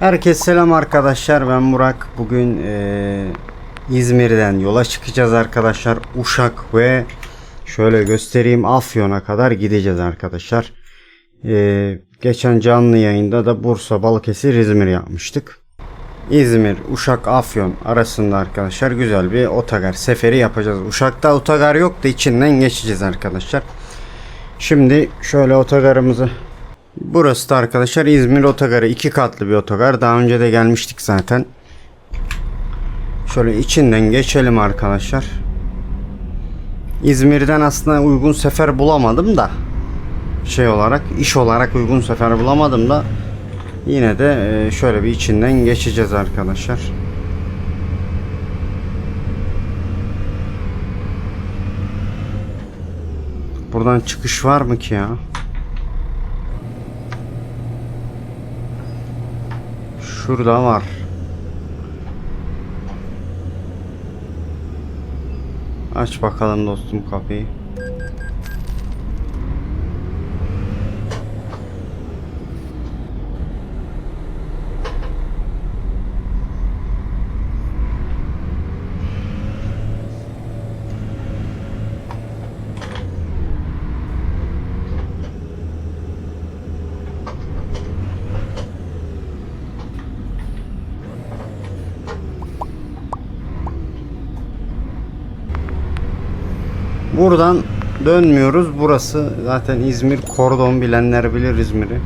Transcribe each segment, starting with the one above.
Herkese selam arkadaşlar. Ben Burak bugün eee, İzmir'den yola çıkacağız arkadaşlar. Uşak ve şöyle göstereyim Afyon'a kadar gideceğiz arkadaşlar. Eee, geçen canlı yayında da Bursa Balıkesir İzmir yapmıştık. İzmir Uşak Afyon arasında arkadaşlar güzel bir otogar seferi yapacağız. Uşak'ta otogar yok da içinden geçeceğiz arkadaşlar. Şimdi şöyle otogarımızı Burası da arkadaşlar İzmir otogarı. iki katlı bir otogar. Daha önce de gelmiştik zaten. Şöyle içinden geçelim arkadaşlar. İzmir'den aslında uygun sefer bulamadım da şey olarak iş olarak uygun sefer bulamadım da yine de e, şöyle bir içinden geçeceğiz arkadaşlar. Buradan çıkış var mı ki ya? Şurada var. Aç bakalım dostum kapıyı. Buradan dönmüyoruz. Burası zaten İzmir kordon bilenler bilir İzmir'i.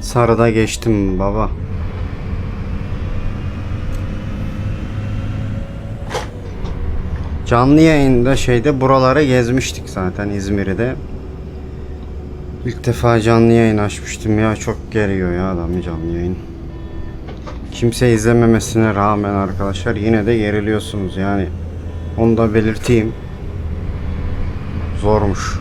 Sarıda geçtim baba. Canlı yayında şeyde buraları gezmiştik zaten İzmir'i de. İlk defa canlı yayın açmıştım ya çok geriyor ya adam canlı yayın. Kimse izlememesine rağmen arkadaşlar yine de geriliyorsunuz yani. Onu da belirteyim. Zormuş.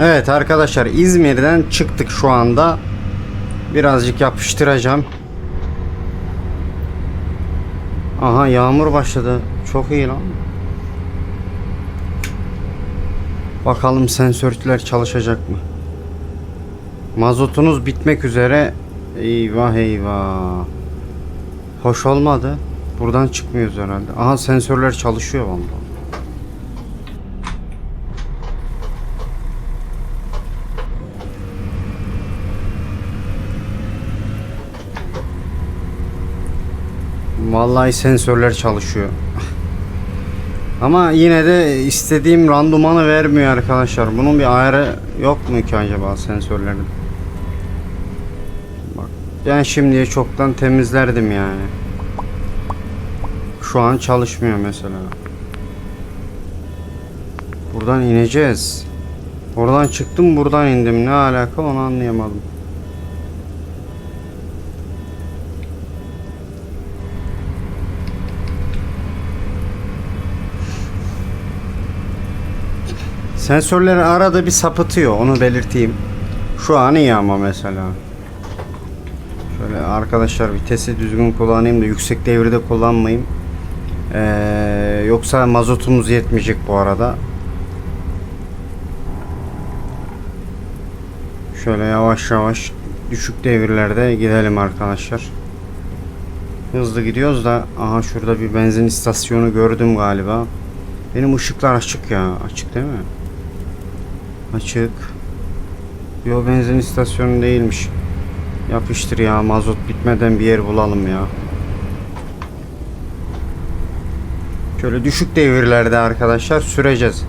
Evet arkadaşlar İzmir'den çıktık şu anda. Birazcık yapıştıracağım. Aha yağmur başladı. Çok iyi lan. Bakalım sensörler çalışacak mı? Mazotunuz bitmek üzere. Eyvah eyvah. Hoş olmadı. Buradan çıkmıyoruz herhalde. Aha sensörler çalışıyor vallahi. Vallahi sensörler çalışıyor. Ama yine de istediğim randımanı vermiyor arkadaşlar. Bunun bir ayarı yok mu ki acaba sensörlerin? Bak ben şimdiye çoktan temizlerdim yani. Şu an çalışmıyor mesela. Buradan ineceğiz. Oradan çıktım buradan indim. Ne alaka onu anlayamadım. Sensörleri arada bir sapıtıyor onu belirteyim. Şu an iyi ama mesela. Şöyle arkadaşlar vitesi düzgün kullanayım da yüksek devirde kullanmayayım. Ee, yoksa mazotumuz yetmeyecek bu arada. Şöyle yavaş yavaş düşük devirlerde gidelim arkadaşlar. Hızlı gidiyoruz da aha şurada bir benzin istasyonu gördüm galiba. Benim ışıklar açık ya. Açık değil mi? Açık. Yo benzin istasyonu değilmiş. Yapıştır ya mazot bitmeden bir yer bulalım ya. Şöyle düşük devirlerde arkadaşlar süreceğiz.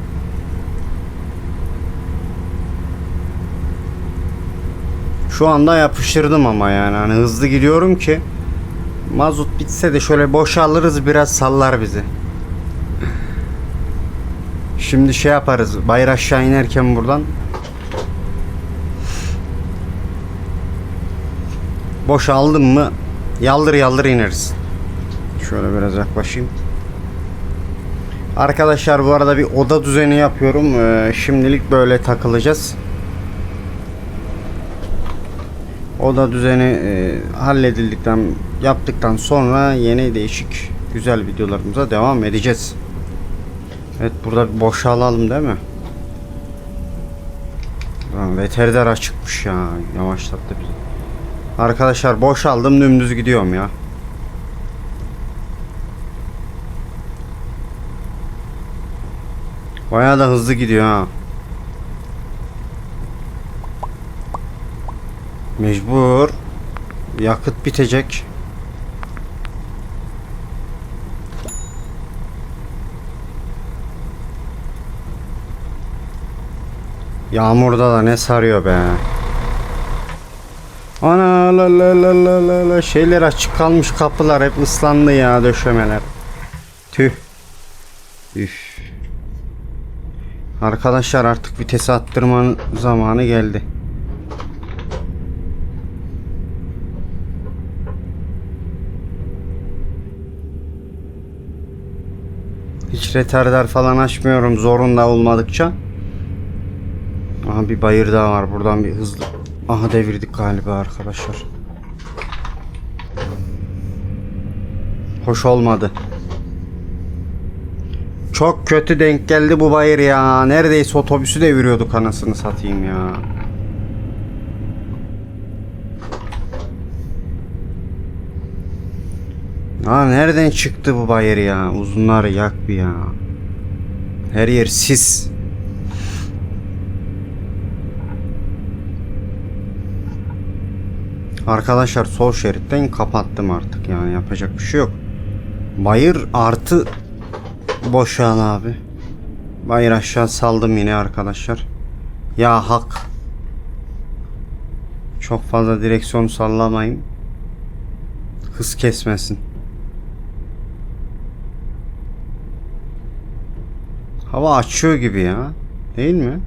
Şu anda yapıştırdım ama yani hani hızlı gidiyorum ki mazot bitse de şöyle boşalırız biraz sallar bizi. Şimdi şey yaparız. Bayır aşağı inerken buradan boş aldım mı yaldır yaldır ineriz. Şöyle biraz yaklaşayım. Arkadaşlar bu arada bir oda düzeni yapıyorum. Ee, şimdilik böyle takılacağız. Oda düzeni e, halledildikten yaptıktan sonra yeni değişik güzel videolarımıza devam edeceğiz. Evet burada bir boşalalım değil mi? Lan veteriner açıkmış ya. Yavaşlattı bizi. Arkadaşlar boşaldım dümdüz gidiyorum ya. Bayağı da hızlı gidiyor ha. Mecbur. Yakıt bitecek. Yağmurda da ne sarıyor be. Ana la la la la la la şeyler açık kalmış kapılar hep ıslandı ya döşemeler. Tüh. Üf. Arkadaşlar artık vitesi attırmanın zamanı geldi. Hiç retarder falan açmıyorum zorunda olmadıkça. Aha bir bayır daha var buradan bir hızlı. Aha devirdik galiba arkadaşlar. Hoş olmadı. Çok kötü denk geldi bu bayır ya. Neredeyse otobüsü deviriyorduk anasını satayım ya. Ha nereden çıktı bu bayır ya? Uzunları yak bir ya. Her yer sis. Arkadaşlar sol şeritten kapattım artık yani yapacak bir şey yok. Bayır artı boşal abi. Bayır aşağı saldım yine arkadaşlar. Ya hak. Çok fazla direksiyon sallamayın. Hız kesmesin. Hava açıyor gibi ya. Değil mi?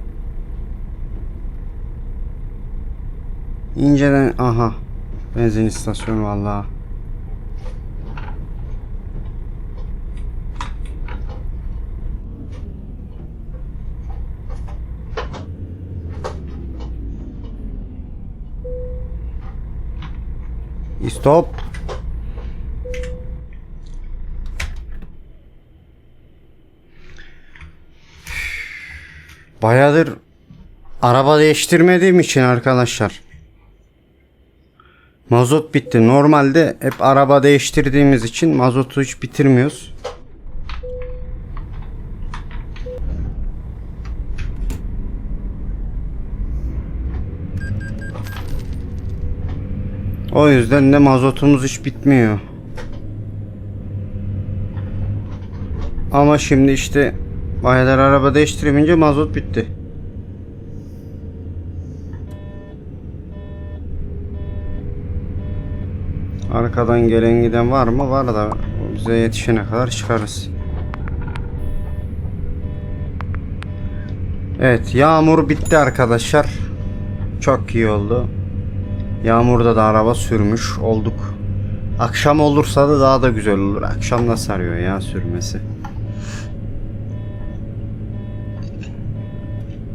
İnceden aha. Benzin istasyonu vallahi. Stop. Bayağıdır araba değiştirmediğim için arkadaşlar. Mazot bitti. Normalde hep araba değiştirdiğimiz için mazotu hiç bitirmiyoruz. O yüzden de mazotumuz hiç bitmiyor. Ama şimdi işte bayağıdır araba değiştiremeyince mazot bitti. Arkadan gelen giden var mı? Var da bize yetişene kadar çıkarız. Evet yağmur bitti arkadaşlar. Çok iyi oldu. Yağmurda da araba sürmüş olduk. Akşam olursa da daha da güzel olur. Akşam da sarıyor ya sürmesi.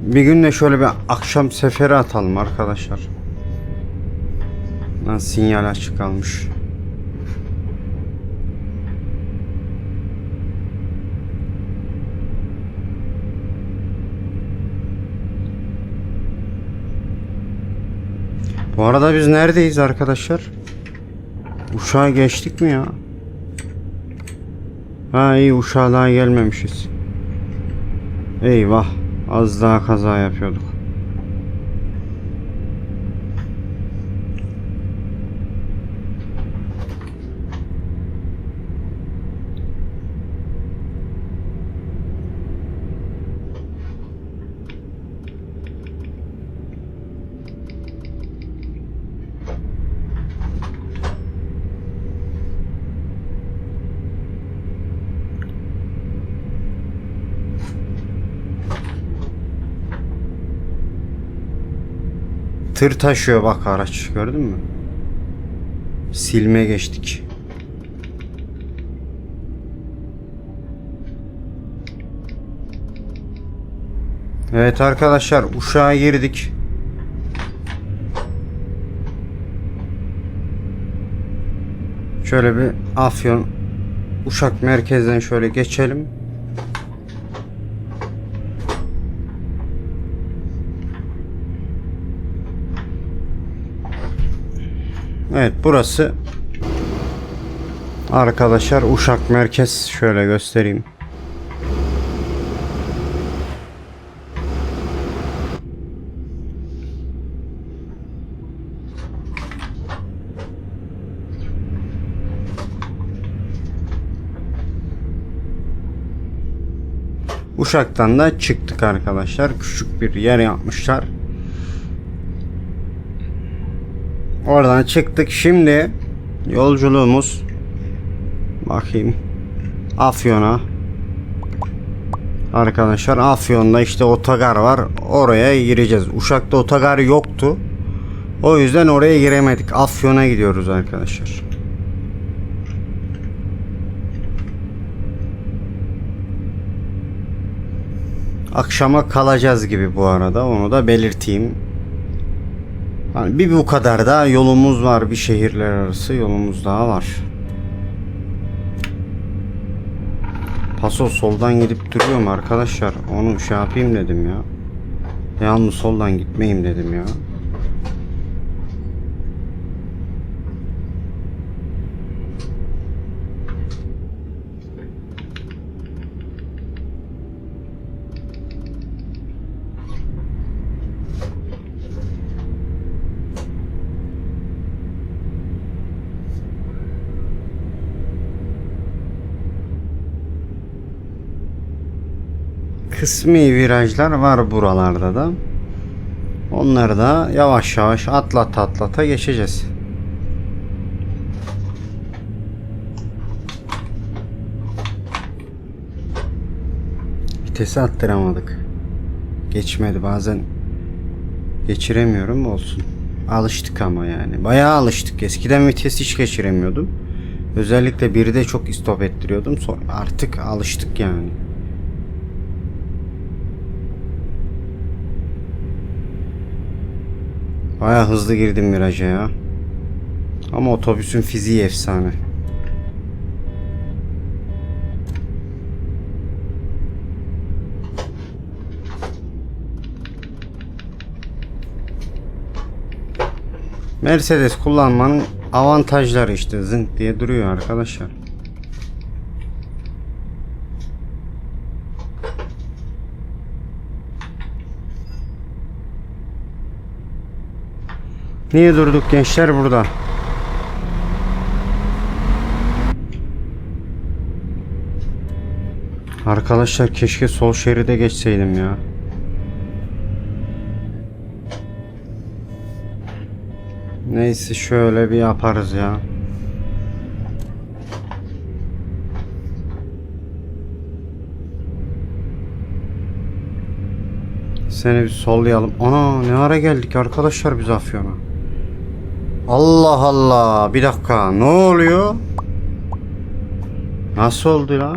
Bir gün de şöyle bir akşam seferi atalım arkadaşlar. Lan sinyal açık kalmış. Bu arada biz neredeyiz arkadaşlar? Uşağa geçtik mi ya? Ha iyi uşağa daha gelmemişiz. Eyvah. Az daha kaza yapıyorduk. Tır taşıyor bak araç gördün mü? Silme geçtik. Evet arkadaşlar uşağa girdik. Şöyle bir Afyon Uşak merkezden şöyle geçelim. Evet burası Arkadaşlar Uşak merkez şöyle göstereyim. Uşak'tan da çıktık arkadaşlar. Küçük bir yer yapmışlar. Oradan çıktık. Şimdi yolculuğumuz bakayım Afyon'a Arkadaşlar Afyon'da işte otogar var. Oraya gireceğiz. Uşak'ta otogar yoktu. O yüzden oraya giremedik. Afyon'a gidiyoruz arkadaşlar. Akşama kalacağız gibi bu arada. Onu da belirteyim. Hani bir bu kadar da yolumuz var. Bir şehirler arası yolumuz daha var. Paso soldan gidip duruyorum arkadaşlar. Onu şey yapayım dedim ya. Yalnız soldan gitmeyeyim dedim ya. Kısmi virajlar var buralarda da. Onları da yavaş yavaş atlata atlata geçeceğiz. Vitesi attıramadık. Geçmedi bazen geçiremiyorum olsun. Alıştık ama yani. Bayağı alıştık. Eskiden vites hiç geçiremiyordum. Özellikle bir de çok istop ettiriyordum. Sonra artık alıştık yani. Baya hızlı girdim viraja ya. Ama otobüsün fiziği efsane. Mercedes kullanmanın avantajları işte zınk diye duruyor arkadaşlar. Niye durduk gençler burada? Arkadaşlar keşke sol şeride geçseydim ya. Neyse şöyle bir yaparız ya. Seni bir sollayalım. Ana ne ara geldik arkadaşlar biz Afyon'a. Allah Allah. Bir dakika. Ne oluyor? Nasıl oldu la?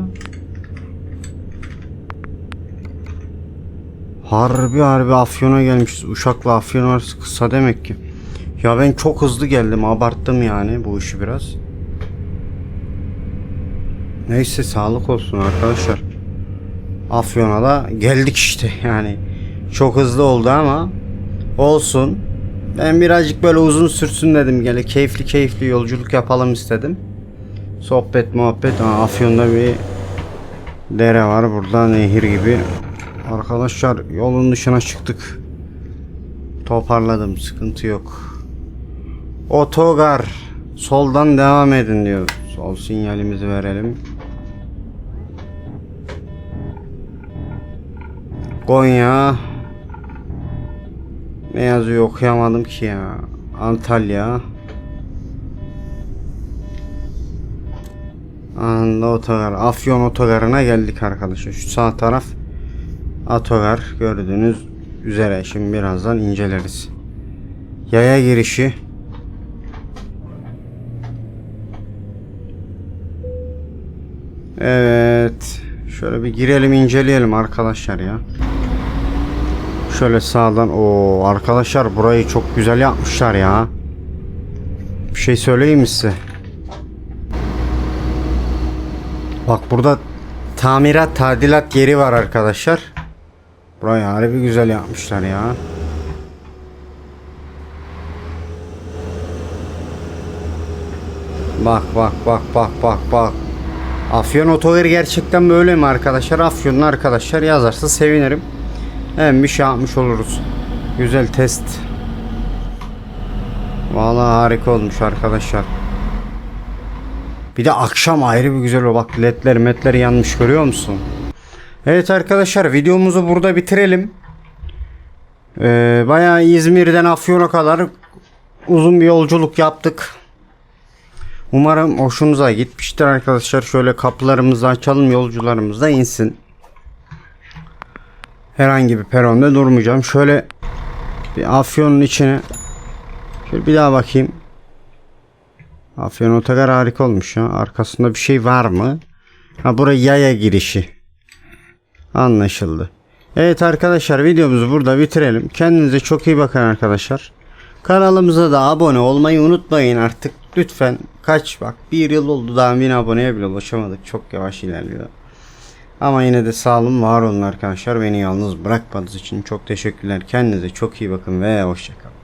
Harbi harbi Afyon'a gelmişiz. Uşak'la Afyon arası kısa demek ki. Ya ben çok hızlı geldim. Abarttım yani bu işi biraz. Neyse sağlık olsun arkadaşlar. Afyon'a da geldik işte yani. Çok hızlı oldu ama olsun. Ben birazcık böyle uzun sürsün dedim. Gele keyifli keyifli yolculuk yapalım istedim. Sohbet muhabbet. Aa, Afyon'da bir dere var. Burada nehir gibi. Arkadaşlar yolun dışına çıktık. Toparladım. Sıkıntı yok. Otogar. Soldan devam edin diyor. Sol sinyalimizi verelim. Konya. Ne yazıyor okuyamadım ki ya. Antalya. Anında otogar. Afyon otogarına geldik arkadaşlar. Şu sağ taraf otogar gördüğünüz üzere. Şimdi birazdan inceleriz. Yaya girişi. Evet. Şöyle bir girelim inceleyelim arkadaşlar ya. Şöyle sağdan o arkadaşlar burayı çok güzel yapmışlar ya. Bir şey söyleyeyim mi size? Bak burada tamirat tadilat yeri var arkadaşlar. Burayı harbi güzel yapmışlar ya. Bak bak bak bak bak bak. Afyon otogarı gerçekten böyle mi arkadaşlar? Afyonlu arkadaşlar yazarsa sevinirim. Hem bir şey yapmış oluruz. Güzel test. Vallahi harika olmuş arkadaşlar. Bir de akşam ayrı bir güzel o bak ledler metler yanmış görüyor musun? Evet arkadaşlar videomuzu burada bitirelim. Ee, bayağı İzmir'den Afyon'a kadar uzun bir yolculuk yaptık. Umarım hoşunuza gitmiştir arkadaşlar. Şöyle kapılarımızı açalım yolcularımız da insin. Herhangi bir peronda durmayacağım. Şöyle bir Afyon'un içine şöyle bir daha bakayım. Afyon otogar harika olmuş ya. Arkasında bir şey var mı? Ha buraya yaya girişi. Anlaşıldı. Evet arkadaşlar videomuzu burada bitirelim. Kendinize çok iyi bakın arkadaşlar. Kanalımıza da abone olmayı unutmayın artık. Lütfen kaç bak bir yıl oldu daha bin aboneye bile ulaşamadık. Çok yavaş ilerliyor. Ama yine de sağ olun var olun arkadaşlar. Beni yalnız bırakmadığınız için çok teşekkürler. Kendinize çok iyi bakın ve hoşçakalın.